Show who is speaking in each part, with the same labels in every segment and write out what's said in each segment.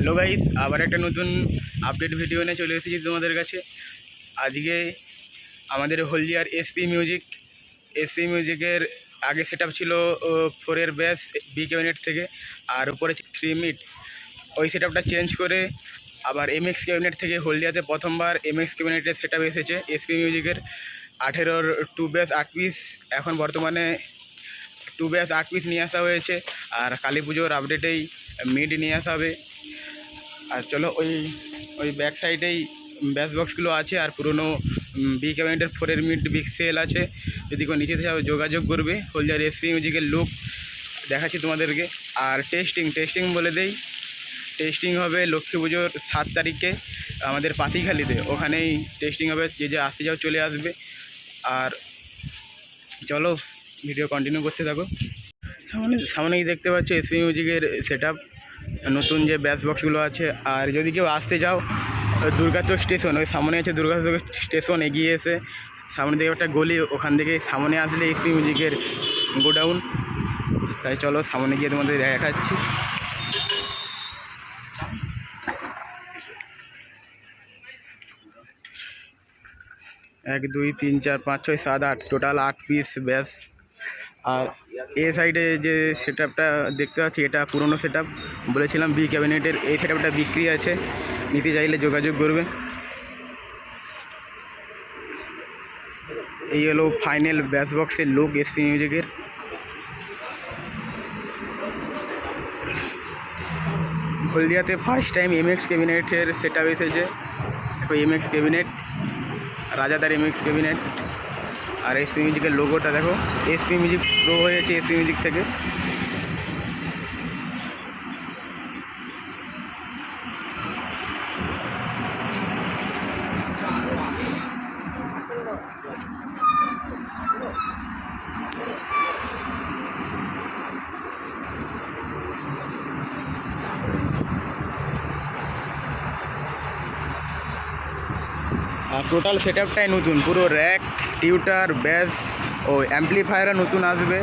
Speaker 1: Hello guys, আবার একটা নতুন আপডেট ভিডিও নিয়ে চলে এসেছি তোমাদের কাছে। আজকে আমাদের হলদিয়ার এসপি মিউজিক এসপি মিউজিকের আগে সেট ছিল ফোরের ব্যাস বি ক্যাবিনেট থেকে, আর উপরে থ্রি মিট ওই সেট চেঞ্জ করে আবার এমএক্স ক্যাবিনেট থেকে হলদিয়াতে প্রথমবার এমএক্স ক্যাবিনেটের সেট এসেছে এসপি মিউজিকের আঠেরোর টু ব্যাস আট পিস এখন বর্তমানে টু ব্যাস আট পিস নিয়ে আসা হয়েছে, আর কালী পুজোর আপডেটেই মিড নিয়ে আসা হবে। আর চলো ওই ওই ব্যাক সাইডেই ব্যাস বক্সগুলো আছে আর পুরনো বি ক্যাবিনেটের ফোরের মিড বিগ সেল আছে। যদি কেউ নিচে থেকে যোগাযোগ করবে। হলদিয়ার এসপি মিউজিকের লুক দেখাচ্ছি তোমাদেরকে। আর টেস্টিং টেস্টিং বলে দেই। টেস্টিং হবে লক্ষ্মী পুজোর সাত তারিখে আমাদের পাতিখালিতে। ওখানেই টেস্টিং হবে। যে যে আসতে যাও চলে আসবে। আর চলো ভিডিও কন্টিনিউ করতে থাকো। সামনে, সামনেই দেখতে পাচ্ছ এসপি মিউজিকের সেট নতুন যে ব্যাস বক্সগুলো আছে, আর যদি কেউ আসতে যাও দুর্গাচক স্টেশন, ওই সামনে আছে দুর্গাচক স্টেশন, এগিয়ে এসে সামনে থেকে একটা গলি, ওখান থেকে সামনে আসলে এসপি মিউজিকের গোডাউন। তাই চলো সামনে গিয়ে তোমাদের দেখাচ্ছি। এক, দুই, তিন, চার, পাঁচ, ছয়, সাত, আট, টোটাল আট পিস ব্যাস আর এ সাইডে যে সেট দেখতে পাচ্ছি, এটা পুরনো সেট বলেছিলাম বি ক্যাবিনেটের, এই সেট বিক্রি আছে। নিতে চাইলে যোগাযোগ করবে। এই হলো ফাইনাল ব্যাস বক্সের লুক এসপি মিউজিকের হলদিয়াতে ফার্স্ট টাইম এমএক্স ক্যাবিনেটের সেট আপ এসেছে এম এক্স ক্যাবিনেট, রাজাদার এমএক্স ক্যাবিনেট। আর এসপি মিউজিকের লোগোটা দেখো। এসপি মিউজিক প্রো হয়েছে এসপি মিউজিক থেকে। আর টোটাল সেট আপটাই নতুন, পুরো র্যাক টিউটার, ব্যাস, ও অ্যাম্পলিফায়ারও নতুন আসবে।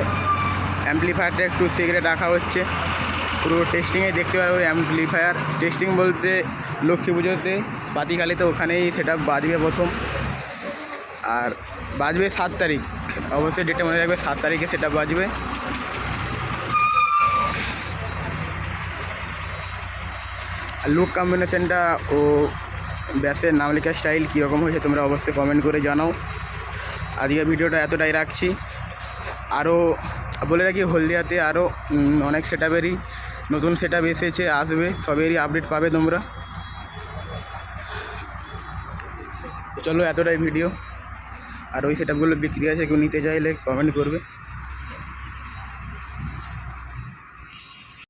Speaker 1: অ্যাম্পলিফায়ারটা একটু সিগারেট রাখা হচ্ছে। পুরো টেস্টিংয়ে দেখতে পারব অ্যাম্পলিফায়ার। টেস্টিং বলতে লক্ষ্মী পুজোতে পাতিখালিতে ওখানেই সেটা বাজবে প্রথম। আর বাজবে সাত তারিখ। অবশ্যই ডেটে মনে রাখবে, সাত তারিখে সেটা বাজবে। লুক কম্বিনেশনটা ও ব্যাসের নাম লেখা স্টাইল কীরকম হয়েছে তোমরা অবশ্যই কমেন্ট করে জানাও। আজকে ভিডিওটা এতটাই রাখছি। আরও বলে রাখি, হলদিয়াতে আরও অনেক সেট নতুন সেট এসেছে, আসবে, সবেরই আপডেট পাবে তোমরা। চলো এতটাই ভিডিও আর ওই সেট বিক্রি আছে, কেউ নিতে চাইলে কমেন্ট করবে।